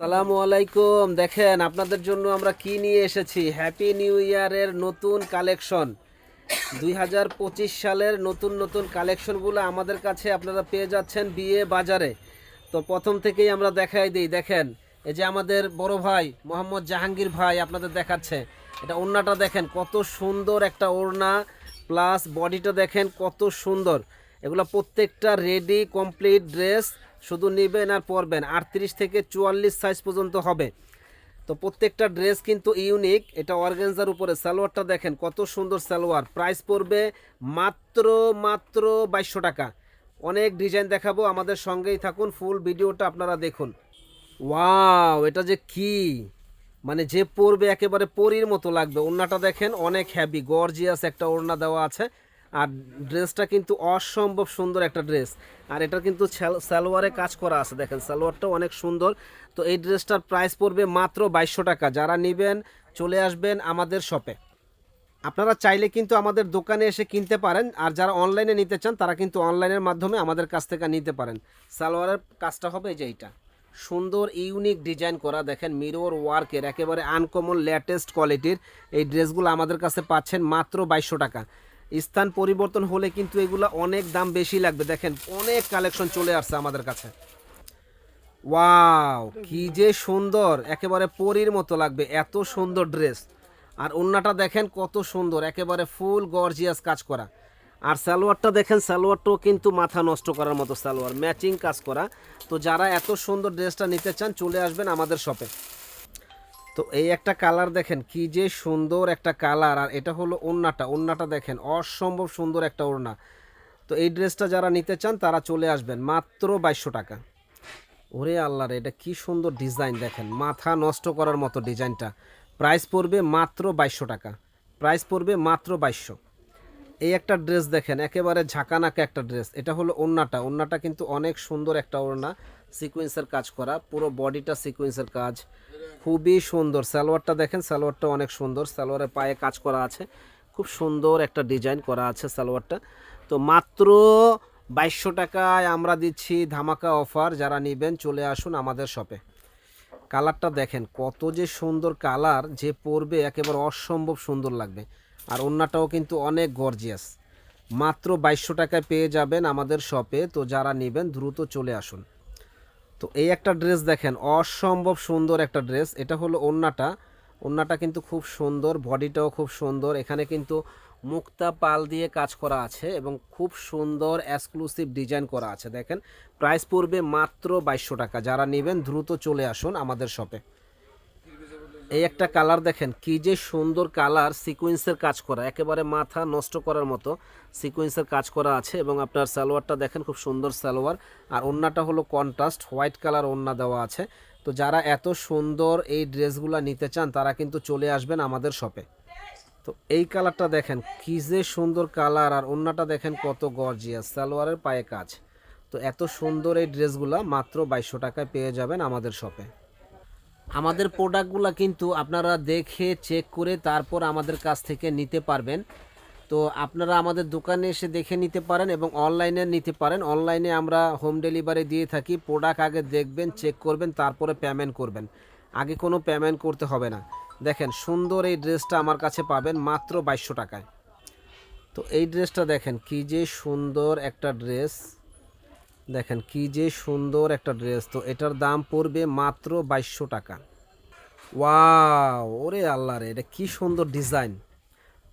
সালামু আলাইকুম। দেখেন, আপনাদের জন্য আমরা কি নিয়ে এসেছি? হ্যাপি নিউ ইয়ারের নতুন কালেকশন দুই হাজার পঁচিশ সালের নতুন নতুন কালেকশনগুলো আমাদের কাছে আপনারা পেয়ে যাচ্ছেন বিয়ে বাজারে। তো প্রথম থেকেই আমরা দেখাই দিই। দেখেন, এই যে আমাদের বড় ভাই মোহাম্মদ জাহাঙ্গীর ভাই আপনাদের দেখাচ্ছে। এটা ওড়নাটা দেখেন, কত সুন্দর একটা ওড়না প্লাস বডিটা দেখেন কত সুন্দর। এগুলো প্রত্যেকটা রেডি কমপ্লিট ড্রেস শুধু নেবেন আর পরবেন। আটত্রিশ থেকে চুয়াল্লিশ সাইজ পর্যন্ত হবে। তো প্রত্যেকটা ড্রেস কিন্তু ইউনিক এটা অর্গেনজার উপরে। সালোয়ারটা দেখেন, কত সুন্দর সালোয়ার। প্রাইস পড়বে মাত্র মাত্র বাইশশো টাকা। অনেক ডিজাইন দেখাবো, আমাদের সঙ্গেই থাকুন। ফুল ভিডিওটা আপনারা দেখুন। ওয়াও এটা যে কি? মানে যে পরবে একেবারে পরীর মতো লাগবে। ওড়নাটা দেখেন, অনেক হ্যাভি গর্জিয়াস একটা ওড়না দেওয়া আছে। আর ড্রেসটা কিন্তু অসম্ভব সুন্দর একটা ড্রেস। আর এটা কিন্তু সালোয়ারে কাজ করা আছে, দেখেন সালোয়ারটাও অনেক সুন্দর। তো এই ড্রেসটার প্রাইস পড়বে মাত্র বাইশশো টাকা। যারা নেবেন, চলে আসবেন আমাদের শপে। আপনারা চাইলে কিন্তু আমাদের দোকানে এসে কিনতে পারেন, আর যারা অনলাইনে নিতে চান, তারা কিন্তু অনলাইনের মাধ্যমে আমাদের কাছ থেকে নিতে পারেন। সালোয়ারের কাজটা হবে যে এইটা। সুন্দর, ইউনিক ডিজাইন করা, দেখেন মিরর ওয়ার্কের, একেবারে আনকমন লেটেস্ট কোয়ালিটির এই ড্রেসগুলো আমাদের কাছে পাচ্ছেন মাত্র বাইশশো টাকা। স্থান পরিবর্তন হলে কিন্তু এগুলো অনেক দাম বেশি লাগবে। দেখেন, অনেক কালেকশন চলে আসছে আমাদের কাছে। ওয়াও, কি যে সুন্দর! একেবারে পরীর মতো লাগবে, এত সুন্দর ড্রেস। আর ওন্নাটা দেখেন কত সুন্দর, একেবারে ফুল গর্জিয়াস কাজ করা। আর সালোয়ারটা দেখেন, সালোয়ারটাও কিন্তু মাথা নষ্ট করার মতো সালোয়ার, ম্যাচিং কাজ করা। তো যারা এত সুন্দর ড্রেসটা নিতে চান, চলে আসবেন আমাদের শপে। তো এই একটা কালার দেখেন, কি যে সুন্দর একটা কালার। আর এটা হলো ওড়নাটা ওড়নাটা দেখেন, অসম্ভব সুন্দর একটা ওড়না। তো এই ড্রেসটা যারা নিতে চান, তারা চলে আসবেন মাত্র বাইশশো টাকা। ওরে আল্লাহ রে, এটা কি সুন্দর ডিজাইন দেখেন, মাথা নষ্ট করার মতো ডিজাইনটা। প্রাইস পড়বে মাত্র বাইশশো টাকা, প্রাইস পড়বে মাত্র বাইশশো। এই একটা ড্রেস দেখেন, একেবারে ঝাঁকানাকা একটা ড্রেস। এটা হলো ওড়নাটা ওড়নাটা কিন্তু অনেক সুন্দর একটা ওড়না। সিকোয়েন্সের কাজ করা, পুরো বডিটা সিকোয়েন্সের কাজ। খুবই সুন্দর। সালোয়ারটা দেখেন, সালোয়ারটা অনেক সুন্দর। সালোয়ারের পায়ে কাজ করা আছে। খুব সুন্দর একটা ডিজাইন করা আছে সালোয়ারটা। তো মাত্র বাইশশো টাকায় আমরা দিচ্ছি ধামাকা অফার যারা নেবেন, চলে আসুন আমাদের শপে কালারটা দেখেন, কত যে সুন্দর কালার, যে পরবে একেবারে অসম্ভব সুন্দর লাগবে। আর ওড়নাটাও কিন্তু অনেক গর্জিয়াস মাত্র বাইশশো টাকায় পেয়ে যাবেন আমাদের শপে তো যারা নেবেন, দ্রুত চলে আসুন। তো এই একটা ড্রেস দেখেন, অসম্ভব সুন্দর একটা ড্রেস এটা হলো ওন্নাটা। ওন্নাটা কিন্তু খুব সুন্দর, বডিটাও খুব সুন্দর। এখানে কিন্তু মুক্তা পাল দিয়ে কাজ করা আছে এবং খুব সুন্দর এক্সক্লুসিভ ডিজাইন করা আছে। দেখেন প্রাইস পড়বে মাত্র বাইশশো টাকা। যারা নেবেন, দ্রুত চলে আসুন আমাদের শপে এই একটা কালার দেখেন, কি যে সুন্দর কালার সিকোয়েন্সের কাজ করা, একেবারে মাথা নষ্ট করার মতো সিকোয়েন্সের কাজ করা আছে এবং আপনার সালোয়ারটা দেখেন খুব সুন্দর সালোয়ার, আর ওড়নাটা হলো কন্ট্রাস্ট হোয়াইট কালার ওড়না দেওয়া আছে। তো যারা এত সুন্দর এই ড্রেসগুলো নিতে চান, তারা কিন্তু চলে আসবেন আমাদের শপে। তো এই কালারটা দেখেন, কি যে সুন্দর কালার, আর ওড়নাটা দেখেন কত গর্জিয়াস সালোয়ারের পায়ে কাজ। তো এত সুন্দর এই ড্রেসগুলো মাত্র বাইশশো টাকায় পেয়ে যাবেন আমাদের শপে। আমাদের প্রোডাক্টগুলো কিন্তু আপনারা দেখে চেক করে তারপর আমাদের কাছ থেকে নিতে পারবেন। তো আপনারা আমাদের দোকানে এসে দেখে নিতে পারেন এবং অনলাইনে নিতে পারেন। অনলাইনে আমরা হোম ডেলিভারি দিয়ে থাকি প্রোডাক্ট আগে দেখবেন চেক করবেন, তারপরে পেমেন্ট করবেন। আগে কোনো পেমেন্ট করতে হবে না। দেখেন, সুন্দর এই ড্রেসটা আমার কাছে পাবেন মাত্র বাইশশো টাকায়। তো এই ড্রেসটা দেখেন, কি যে সুন্দর একটা ড্রেস দেখেন কি যে সুন্দর একটা ড্রেস। তো এটার দাম পড়বে মাত্র বাইশশো টাকা। ওয়াও, ওরে আল্লাহ রে, এটা কি সুন্দর ডিজাইন।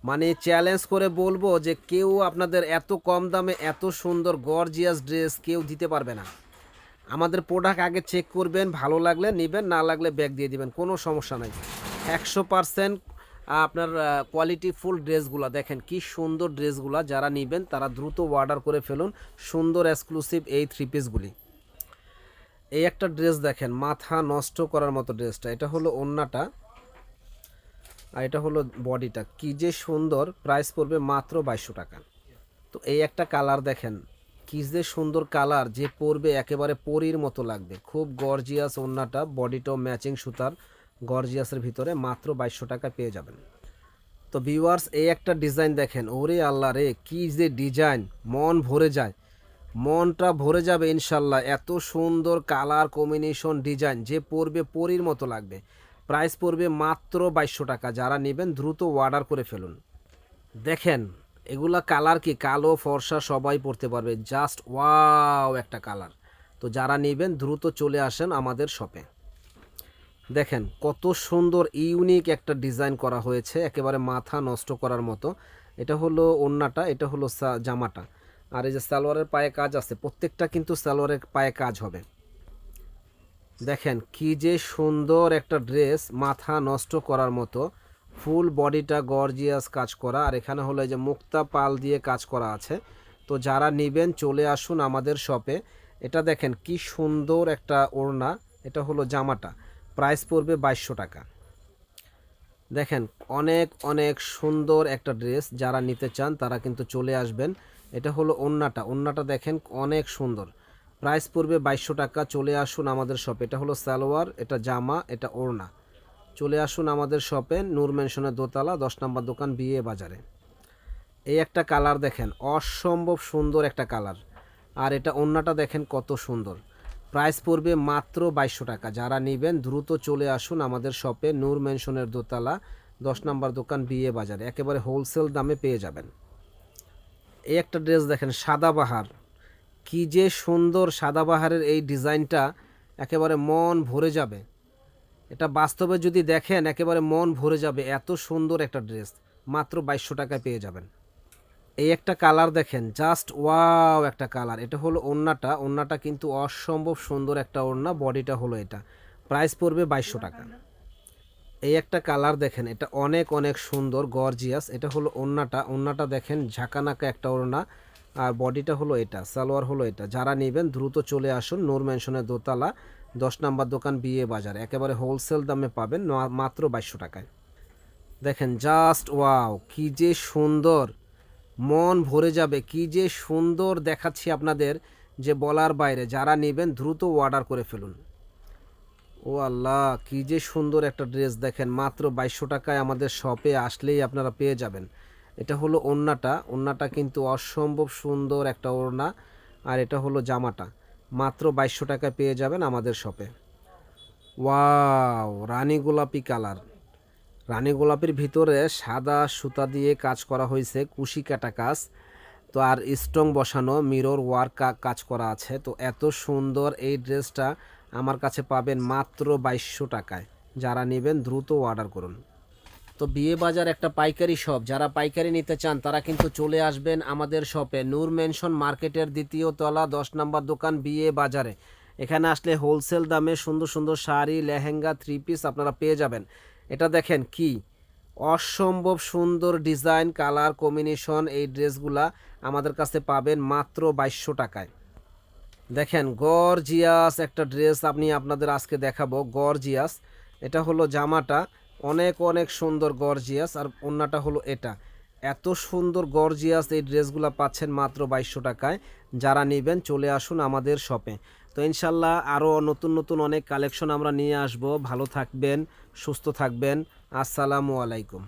মানে চ্যালেঞ্জ করে বলব যে কেউ আপনাদের এত কম দামে এত সুন্দর গর্জিয়াস ড্রেস কেউ দিতে পারবে না। আমাদের প্রোডাক্ট আগে চেক করবেন, ভালো লাগলে নেবেন, না লাগলে ব্যাগ দিয়ে দিবেন, কোনো সমস্যা নাই। একশো পারসেন্ট আপনার কোয়ালিটি ফুল ড্রেসগুলো। দেখেন কি সুন্দর ড্রেসগুলো যারা নেবেন, তারা দ্রুত অর্ডার করে ফেলুন। সুন্দর এক্সক্লুসিভ এই থ্রি পিসগুলি এই একটা ড্রেস দেখেন, মাথা নষ্ট করার মতো ড্রেসটা। এটা হলো ওন্নাটা, আর এটা হলো বডিটা। কি যে সুন্দর প্রাইস পড়বে মাত্র বাইশশো টাকা। তো এই একটা কালার দেখেন, কি যে সুন্দর কালার যে পরবে একেবারে পরীর মতো লাগবে। খুব গর্জিয়াস ওন্নাটা বডিটাও ম্যাচিং সুতার। গর্জিয়াসের ভিতরে মাত্র বাইশশো টাকা পেয়ে যাবেন। তো ভিউয়ার্স এই একটা ডিজাইন দেখেন। ওরে আল্লাহ রে, কী যে ডিজাইন মন ভরে যায়। মনটা ভরে যাবে ইনশাল্লাহ। এত সুন্দর কালার কম্বিনেশন ডিজাইন যে পরবে পরির মতো লাগবে। প্রাইস পড়বে মাত্র বাইশশো টাকা। যারা নেবেন, দ্রুত অর্ডার করে ফেলুন। দেখেন, এগুলা কালার কি? কালো, ফর্সা, সবাই পরতে পারবে। জাস্ট ওয়াও একটা কালার তো যারা নেবেন, দ্রুত চলে আসেন আমাদের শপে দেখেন, কত সুন্দর, ইউনিক একটা ডিজাইন করা হয়েছে, একেবারে মাথা নষ্ট করার মতো। এটা হলো ওন্নাটা, এটা হলো জামাটা। আর এই যে সালোয়ারের পায়ে কাজ আছে, প্রত্যেকটা কিন্তু সালোয়ারের পায়ে কাজ হবে। দেখেন, কি যে সুন্দর একটা ড্রেস, মাথা নষ্ট করার মতো। ফুল বডিটা গর্জিয়াস কাজ করা। আর এখানে হলো এই যে মুক্তা পাল দিয়ে কাজ করা আছে। তো যারা নেবেন, চলে আসুন আমাদের শপে। এটা দেখেন, কি সুন্দর একটা ওড়না। এটা হলো জামাটা। প্রাইস পড়বে বাইশশো টাকা। দেখেন, অনেক অনেক সুন্দর একটা ড্রেস যারা নিতে চান, তারা কিন্তু চলে আসবেন। এটা হলো ওন্নাটা। ওন্নাটা দেখেন অনেক সুন্দর। প্রাইস পড়বে বাইশশো টাকা। চলে আসুন আমাদের শপে। এটা হলো সালোয়ার, এটা জামা, এটা ওড়না। চলে আসুন আমাদের শপে, নূর মেনশনের দোতলা, দশ নম্বর দোকান, বিয়ে বাজারে। এই একটা কালার দেখেন, অসম্ভব সুন্দর একটা কালার। আর এটা ওন্নাটা দেখেন কত সুন্দর। প্রাইস পড়বে মাত্র বাইশশো টাকা। যারা নেবেন, দ্রুত চলে আসুন আমাদের শপে। নূর মেনশনের দোতলা, দশ নম্বর দোকান বিয়ে বাজারে। একেবারে হোলসেল দামে পেয়ে যাবেন। এই একটা ড্রেস দেখেন সাদাবাহার কি যে সুন্দর সাদাবাহারের এই ডিজাইনটা, একেবারে মন ভরে যাবে। এটা বাস্তবে যদি দেখেন, একেবারে মন ভরে যাবে। এত সুন্দর একটা ড্রেস, মাত্র বাইশশো টাকায় পেয়ে যাবেন। এই একটা কালার দেখেন জাস্ট ওয়াও একটা কালার। এটা হলো ওড়নাটা ওড়নাটা কিন্তু অসম্ভব সুন্দর একটা ওড়না, বডিটা হলো এটা। প্রাইস পড়বে বাইশশো টাকা। এই একটা কালার দেখেন, এটা অনেক অনেক সুন্দর গর্জিয়াস এটা হলো ওড়নাটা ওড়নাটা দেখেন, ঝাঁকানাকা একটা ওড়না। আর বডিটা হলো এটা, সালোয়ার হলো এটা। যারা নেবেন, দ্রুত চলে আসুন নূর ম্যানশনের দোতলা, দশ নাম্বার দোকান বিয়ে বাজার। একেবারে হোলসেল দামে পাবেন মাত্র বাইশশো টাকায়। দেখেন জাস্ট ওয়াও কি যে সুন্দর। মন ভরে যাবে। কি যে সুন্দর দেখাচ্ছি আপনাদের যে বলার বাইরে। যারা নেবেন দ্রুত অর্ডার করে ফেলুন। ও আল্লাহ, কি যে সুন্দর একটা ড্রেস দেখেন। মাত্র বাইশশো টাকায় আমাদের শপে আসলেই আপনারা পেয়ে যাবেন। এটা হলো ওড়নাটা। ওড়নাটা কিন্তু অসম্ভব সুন্দর একটা ওড়না। আর এটা হলো জামাটা। মাত্র বাইশশো টাকায় পেয়ে যাবেন আমাদের শপে ওয়াও, রানী গোলাপি কালার। রানী গোলাপের ভিতরে সাদা সুতা দিয়ে কাজ করা হয়েছে, কুশি কাটা কাজ তো আর স্ট্রং বসানো মিরর ওয়ার্ক কাজ করা আছে। তো এত সুন্দর এই ড্রেসটা আমার কাছে পাবেন মাত্র বাইশশো টাকায়। যারা নেবেন দ্রুত অর্ডার করুন। তো বিয়ে বাজার একটা পাইকারি শপ। যারা পাইকারি নিতে চান, তারা কিন্তু চলে আসবেন আমাদের শপে। নূর মেনশন মার্কেটের দ্বিতীয় তলা, দশ নম্বর দোকান বিয়ে বাজারে এখানে আসলে হোলসেল দামে সুন্দর সুন্দর শাড়ি, লেহেঙ্গা থ্রি পিস আপনারা পেয়ে যাবেন। এটা দেখেন কি? অসম্ভব সুন্দর ডিজাইন, কালার, কম্বিনেশন এই ড্রেসগুলা আমাদের কাছে পাবেন মাত্র বাইশশো টাকায়। দেখেন গর্জিয়াস একটা ড্রেস আপনি আপনাদের আজকে দেখাবো, গর্জিয়াস। এটা হলো জামাটা, অনেক অনেক সুন্দর গর্জিয়াস আর অন্যটা হলো এটা। এত সুন্দর গর্জিয়াস এই ড্রেসগুলো পাচ্ছেন মাত্র বাইশশো টাকায়। যারা নেবেন চলে আসুন আমাদের শপে। তো ইনশাল্লাহ আরও নতুন নতুন অনেক কালেকশন আমরা নিয়ে আসব। ভালো থাকবেন, সুস্থ থাকবেন। আসসালামু আলাইকুম।